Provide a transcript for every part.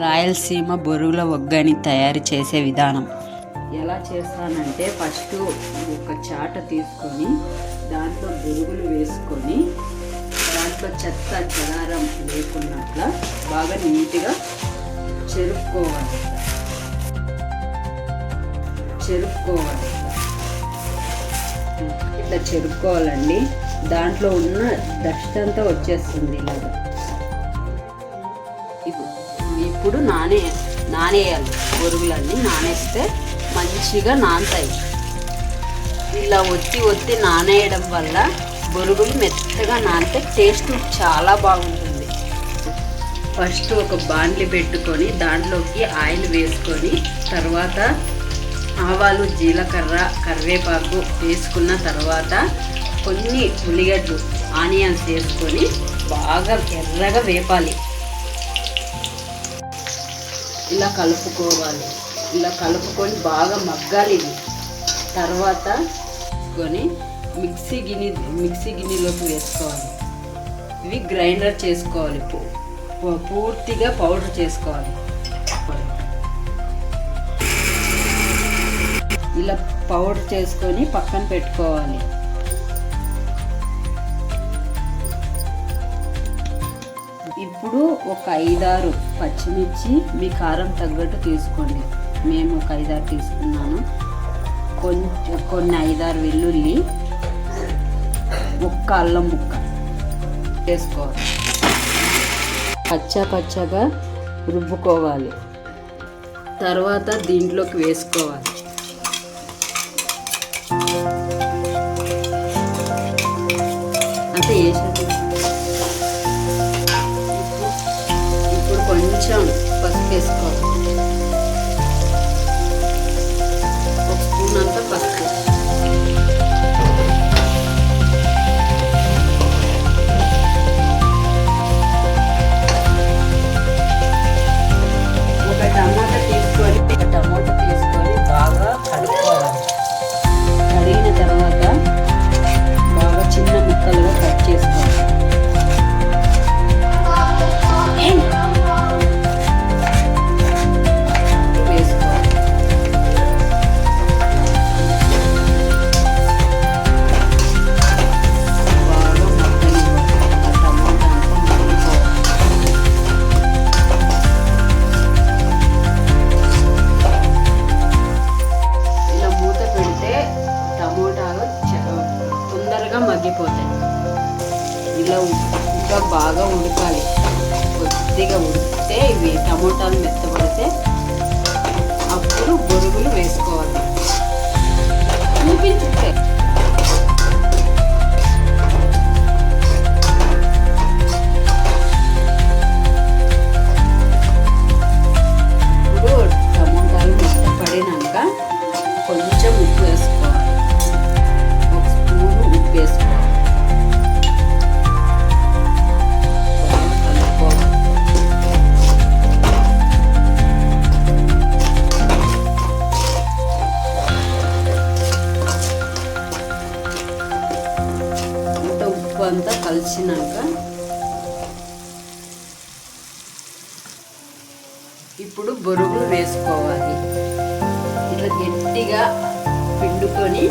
రాయలసీమ బొరుగుల ఒగ్గని తయారు చేసే విధానం. ఎలా చేస్తానంటే ఫస్ట్ ఒక చాట తీసుకొని దాంట్లో బొరుగులు వేసుకొని దాంట్లో చెత్త చెదారం లేకున్నట్ల బాగా నీట్గా చెరుపుకోవాలి. చెరుపుకోవాలి. ఇట్లా చెరుపుకోవాలండి. దాంట్లో ఉన్న డస్ట్ అంతా వచ్చేస్తుంది ఇలాగా. ఇప్పుడు నానే నానేయాలి. బొరుగులన్నీ నానేస్తే మంచిగా నానతాయి. ఇలా ఒత్తి ఒత్తి నానేయడం వల్ల బొరుగులు మెత్తగా నానితే టేస్ట్ చాలా బాగుంటుంది. ఫస్ట్ ఒక బాండ్లి పెట్టుకొని దాంట్లోకి ఆయిల్ వేసుకొని తర్వాత ఆవాలు జీలకర్ర కరివేపాకు వేసుకున్న తర్వాత కొన్ని ఉల్లిగడ్డలు ఆనియన్స్ వేసుకొని బాగా ఎర్రగా వేపాలి. ఇలా కలుపుకోవాలి. ఇలా కలుపుకొని బాగా మగ్గాలి ఇది. తర్వాత కొని మిక్సీ గిన్నె మిక్సీ గిన్నెలోకి వేసుకోవాలి. ఇవి గ్రైండర్ చేసుకోవాలి. పూర్తిగా పౌడర్ చేసుకోవాలి. ఇలా పౌడర్ చేసుకొని పక్కన పెట్టుకోవాలి. ఇప్పుడు ఒక ఐదారు పచ్చిమిర్చి మీ కారం తగ్గట్టు తీసుకోండి. మేము ఒక ఐదారు తీసుకున్నాను. కొంచెం కొన్ని ఐదారు వెల్లుల్లి ఒక్క అల్లం ముక్క వేసుకోవాలి. పచ్చ పచ్చగా రుబ్బుకోవాలి. తర్వాత దీంట్లోకి వేసుకోవాలి. Oh. మగ్గిపోతాయి ఇలా ఇంకా బాగా ఉడకాలి. కొద్దిగా ఉడికితే ఇవి టమోటాలు వేసినాక ఇప్పుడు బొరుగులు వేసుకోవాలి. ఇట్లా గట్టిగా పిండుకొని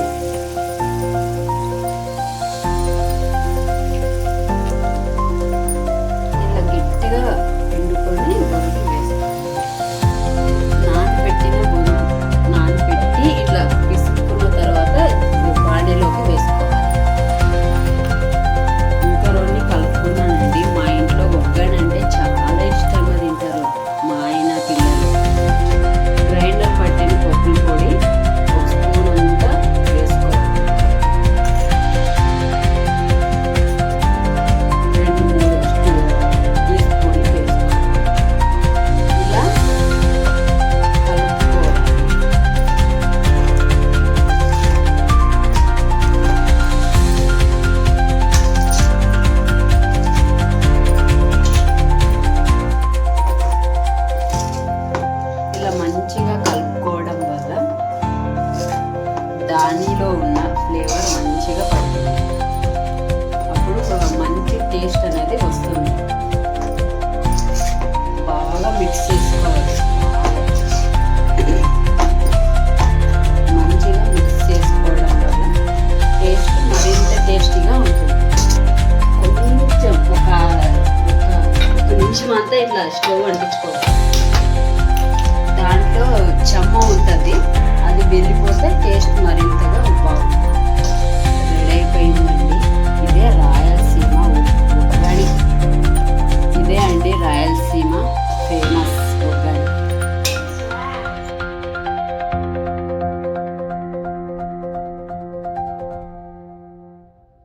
స్టవ్ అంటించుకోవాలి